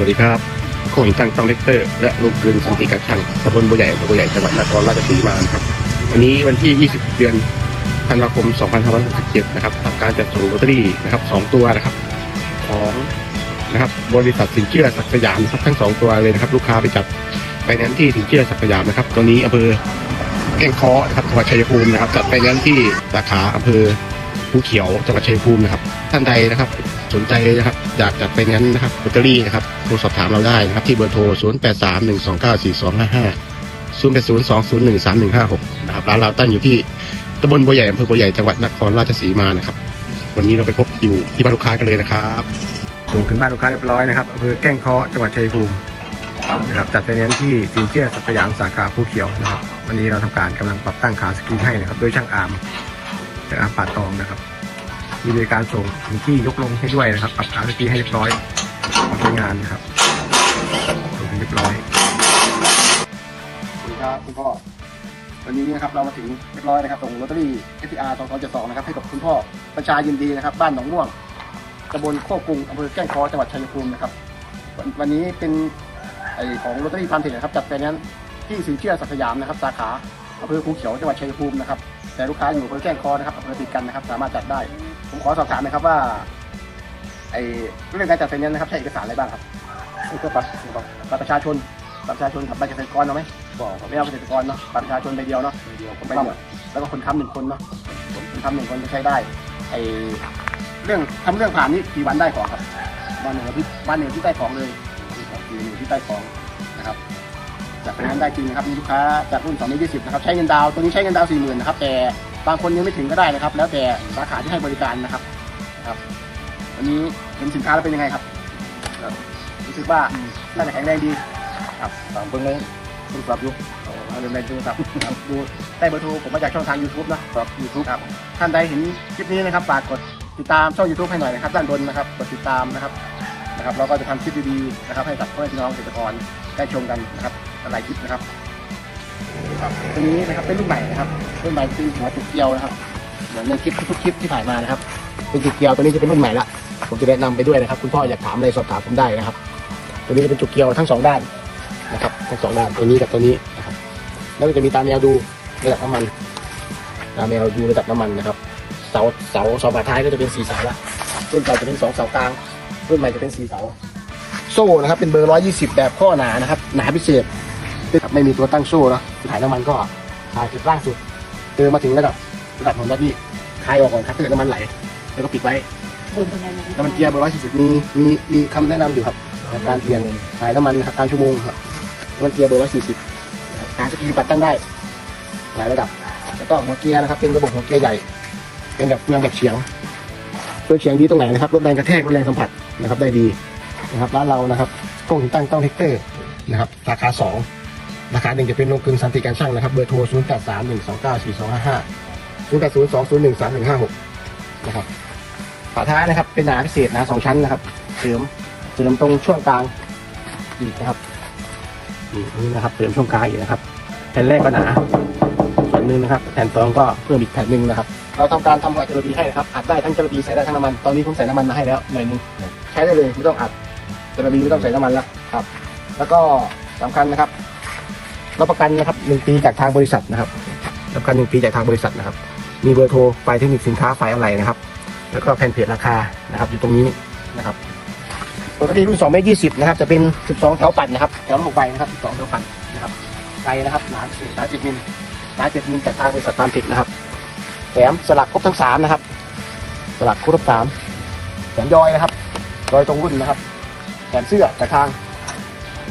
วัสดีครับโคหินตั้งต้องเลกเตอร์ และลูกกลืนสันติกักช่างตำบลบัวใหญ่อำเภอบัวใหญ่จังหวัดนครราชสีมาครับวันนี้วันที่ 20 เดือนธันวาคม 2567 นะครับทำการจัดส่งลอตเตอรี่นะครับสองตัวนะครับ ของนะครับบริษัทสินเชื่อศักสยามนะครับทั้งสองตัวเลยนะครับ ลูกค้าไปจับไปแนนซ์ที่สินเชื่อศักสยามนะครับตัวนี้อำเภอแก่งเคอนะครับจังหวัดชัยภูมินะครับจัดไปแนนซ์ที่สาขาอำเภอภูเขียวจังหวัดชัยภูมินะครับ ท่านใดนะครับ สนใจนะครับอยากจัดไปแนนซ์นะครับลอตเตอรี่นะครับโทรสอบถามเราได้นะครับ ที่เบอร์โทร 0 8 3 1 2 9 4 2 5 5 0 8 0 2 0 1 3 1 5 6นะครับร้านเราตั้งอยู่ที่ตำบลบัวใหญ่อำเภอบัวใหญ่จังหวัดนครราชสีมานะครับ วันนี้เราไปพบอยู่ที่บ้านลูกค้ากันเลยนะครับส่งถึงบ้านลูกค้าเรียบร้อยนะครับอำเภอแก้งเคอจังหวัดชัยภูมินะครับจัดไฟแนนซ์ที่สินเชื่อสักสยามสาขาภูเขียวนะครับ วันนี้เราทำการกำลังปรับตั้งขาสกีให้นะครับ โดยช่างอาร์มจากอาร์มป่าตองนะครับ มีบริการส่งถึงที่ยกลงให้ด้วยนะครับปรับขาสกรีนให้เรียบร้อยใช้งานนะครับส่งให้เรียบร้อยสวัสดีครับคุณพ่อวันนี้นะครับเรามาถึงเรียบร้อยนะครับส่งลอตเตอรี่ SPR 2272นะครับให้กับคุณพ่อประชายินดีนะครับ บ้านหนองม่วงตำบลโคกรุงอำเภอแก้งคอจังหวัดชัยภูมินะครับวันวันนี้เป็นไอของลอตเตอรี่พันเทนะครับจัดไฟแนนซ์ที่สินเชื่อสักสยามนะครับสาขาอำเภอภูเขียวจังหวัดชัยภูมินะครับแต่ลูกค้าอยู่อำเภอแก้งคอนะครับอำเภอติดกันนะครับ สามารถจัดได้ ผมขอสอบถามนะครับว่า ไอเรื่องการจัดไฟแนนซ์นะครับ ใช้เอกสารอะไรบ้างครับก็บัตรบัตรประชาชนบัตรประชาชนกับใบเกษตรกรเอาไหมบอกไม่เอาเกษตรกรเนาะบัตรประชาชนใบเดียวเนาะใบเดียวผมไปหมดแล้วก็คนค้ำหนึ่งคนเนาะคนค้ำหนึ่งคนจะใช้ได้ไอเรื่องทำเรื่องผ่านนี่กี่วันได้ของครับวันหนึ่งอาที่วันหนึ่งที่ได้ของเลยกี่หนึ่งที่ได้ของนะครับจากนั้นได้จริงนะครับมีลูกค้าจากรุ่น2 0 20นะครับใช้เงินดาวน์ตัวนี้ใช้เงินดาวสี่หมื่นนะครับแต่ บางคนยังไม่ถึงก็ได้นะครับ แล้วแต่สาขาที่ให้บริการนะครับครับ วันนี้เห็นสินค้าแล้วเป็นยังไงครับครับรู้สึกว่าน่าจะแข็งแรงดีครับสองเพิ่งเลยโทรศัพท์อยู่เอาเรื่องในโทรศัพท์ครับดูได้เบอร์โทรผมมาจากช่องทาง YouTube นะครับ YouTube ครับท่านใดเห็นคลิปนี้นะครับฝากกดติดตามช่อง YouTube ให้หน่อยนะครับด้านบนนะครับกดติดตามนะครับนะครับเราก็จะทำคลิปดีๆนะครับให้กับพ่อแม่พี่น้องเกษตรกรได้ชมกันนะครับหลายคลิปนะครับครับ ตัวนี้นะครับเป็นรุ่นใหม่นะครับรุ่นใหม่คือหัวจุกเกลียวนะครับเหมือนในคลิปทุกๆคลิปที่ผ่านมานะครับเป็นจุกเกลียวตัวนี้จะเป็นรุ่นใหม่ละผมจะแนะนำไปด้วยนะครับ คุณพ่ออยากถามอะไรสอบถามผมได้นะครับ ตัวนี้จะเป็นจุกเกลียวทั้งสองด้านนะครับทั้งสองด้านตัวนี้กับตัวนี้นะครับแล้วก็จะมีตาแมวดูระดับน้ำมัน ตาแมวดูระดับน้ำมันนะครับ เสาเสาเสาฝาท้ายก็จะเป็นสีเสาละรุ่นเก่าจะเป็นสองเสากลางรุ่นใหม่จะเป็นสีเสาโซ่นะครับเป็นเบอร์ร้อยยี่สิบแบบข้อหนานะครับหนาพิเศษ ไม่มีตัวตั้งโซ่เนอะถ่ายน้ำมันก็ถ่ายจุดล่างสุดเติมมาถึงระดับระดับของรถนี่คลายออกก่อนครับถ้าเกิดน้ำมันไหล แล้วก็ปิดไว้น้ำมันเกียร์เบอร์ร้อยสี่สิบมีมีมีคำแนะนำอยู่ครับในการเปลี่ยนถ่ายน้ำมันนะครับตามชั่วโมงครับน้ำมันเกียร์เบอร์ร้อยสี่สิบการสกีปัดตั้งได้หลายระดับ แล้วก็หัวเกียร์นะครับเป็นระบบหัวเกียร์ใหญ่ เป็นแบบเฟืองแบบเฉียงเฟืองเฉียงดีตรงไหนนะครับลดแรงกระแทกลดแรงสัมผัสนะครับได้ดีนะครับร้านเรานะครับกล้องหินตั้งต้องเทคเตอร์นะครับราคาสอง ราคาหนึ่งจะเป็นโลกึ่งสันติการช่างนะครับเบอร์โทร 0 8 3 1 2 9 4 2 5 5 0 8 0 2 0 1 3 1 5 6นะครับฝาท้ายนะครับเป็นหนาพิเศษหนาสองชั้นนะครับเสริมเสริมตรงช่วงกลางอีกนะครับนี่นี่นะครับเสริมช่วงกลางอีกนะครับแผ่นแรกก็หนาส่วนหนึ่งนะครับแผ่นสองก็เพิ่มอีกแผ่นหนึ่งนะครับ เราทำการทำหัวจระบีให้นะครับอัดได้ทั้งจระบีใส่ได้ทั้งน้ำมันตอนนี้ผมใส่น้ำมันมาให้แล้วหน่อยนึงใช้ได้เลยไม่ต้องอัดจระบีไม่ต้องใส่น้ำมันแล้วครับ แล้วก็สำคัญนะครับ รับประกันนะครับหนึ่งปีจากทางบริษัทนะครับรับประกันหนึ่งปีจากทางบริษัทนะครับ มีเบอร์โทรไฟเทคนิคสินค้าไฟอะไรนะครับ แล้วก็แผ่นเพจราคานะครับ อยู่ตรงนี้นะครับปกติรุ่น2เมตร20นะครับจะเป็น 12แถวปั่นนะครับแถวละหกใบนะครับ12แถวปั่นนะครับไกลนะครับหนาหนา7มิลหนา7มิลจากทางบริษัทตามผิดนะครับแถมสลักครบทั้งสามนะครับสลักครบทั้งสามแถมยอยนะครับยอยตรงรุ่นนะครับแถมเสื้อจากทาง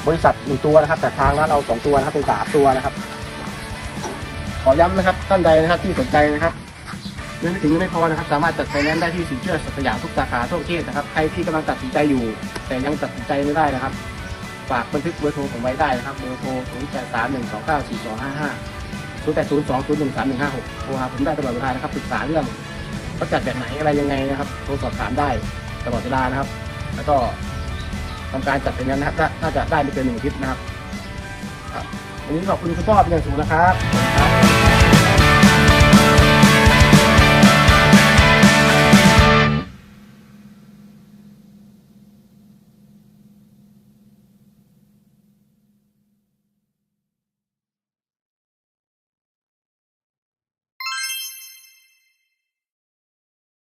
บริษัทหนึ่งตัวนะครับจากทางร้านเราสองตัวนะครับเป็นสามตัวนะครับ ขอย้ำนะครับท่านใดนะครับที่สนใจนะครับเรื่องไม่ถึงยังไม่พอนะครับ สามารถจัดไฟแนนซ์ได้ที่สินเชื่อสยามทุกสาขาทั่วประเทศนะครับใครที่กำลังตัดสินใจอยู่ แต่ยังตัดสินใจไม่ได้นะครับฝากบันทึกเบอร์โทรผมไว้ได้นะครับเบอร์โทร0 8 3 1 2 9 4 2 5 5 0 8 0 2 0 1 3 1 5 6โทรหาผมได้ตลอดเวลานะครับปรึกษาเรื่องเขาจัดแบบไหนอะไรยังไงนะครับโทรสอบถามได้ตลอดเวลานะครับ แล้วก็ ทำการจัดเป็นนั้นะครับน่าน่าจะได้ไม่เกินหนึ่งอาทิตย์นะครับครับวันนี้ขอบคุณคุณพ่อเป็นอย่างสูงนะครับ